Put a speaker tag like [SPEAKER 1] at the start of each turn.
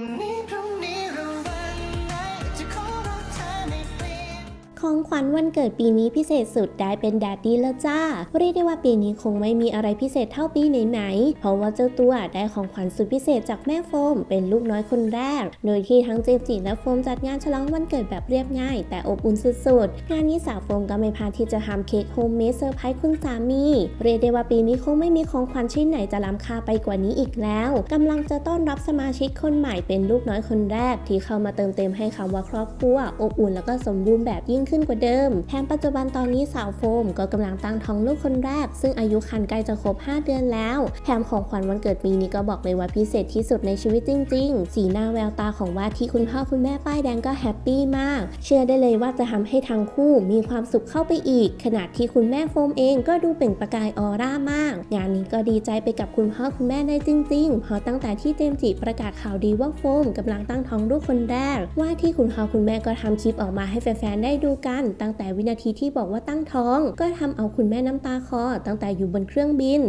[SPEAKER 1] นี้พ ขอ
[SPEAKER 2] งขวัญวันเกิดปีนี้พิเศษสุดได้เป็นแดดดี้แล้วจ้า เรียกได้ว่าปีนี้คงไม่มีอะไรพิเศษเท่าปีไหนๆ เพราะว่าเจ้าตัวได้ของขวัญสุดพิเศษจากแม่โฟม เป็นลูกน้อยคนแรก โดยที่ทั้งเจมส์จิและโฟมจัดงานฉลองวันเกิดแบบเรียบง่าย แต่อบอุ่นสุดๆ งานนี้สาวโฟมก็ไม่พลาดที่จะทำเค้กโฮมเมดเซอร์ไพรส์คุณสามี เรียกได้ว่าปีนี้คงไม่มีของขวัญชิ้นไหนจะล้ำค่าไปกว่านี้อีกแล้วกำลังจะต้อนรับสมาชิกคนใหม่เป็นลูกน้อยคนแรก ที่เข้ามาเติมเต็มให้คำว่าครอบครัวอบอุ่นแล้วก็สมบูรณ์แบบยิ่งขึ้นกว่าเดิมแถมปัจจุบันตอนนี้สาวโฟม ก็กำลังตั้งท้องลูกคนแรก ซึ่งอายุครรภ์ใกล้จะครบ 5 เดือนแล้วแถมของขวัญวันเกิดปีนี้ก็บอกเลยว่าพิเศษที่สุดในชีวิตจริง ๆ สีหน้าแววตาของว่าที่คุณพ่อคุณแม่ป้ายแดงก็แฮปปี้มาก เชื่อได้เลยว่าจะทำให้ทั้งคู่มีความสุขเข้าไปอีก ขณะที่คุณแม่โฟมเองก็ดูเปล่งประกายออร่ามาก งานนี้ก็ดีใจไปกับคุณพ่อคุณแม่ได้จริงๆ เพราะตั้งแต่ที่เจมจิประกาศข่าวดีว่าโฟมกำลังตั้งท้องลูกคนแรก ว่าที่คุณพ่อคุณแม่ก็ทำคลิปออกมาให้แฟนๆได้ดูกันตั้งแต่วินาทีที่บอกว่าตั้งท้อง ก็ทำเอาคุณแม่น้ำตาคอตั้งแต่อยู่บนเครื่องบิน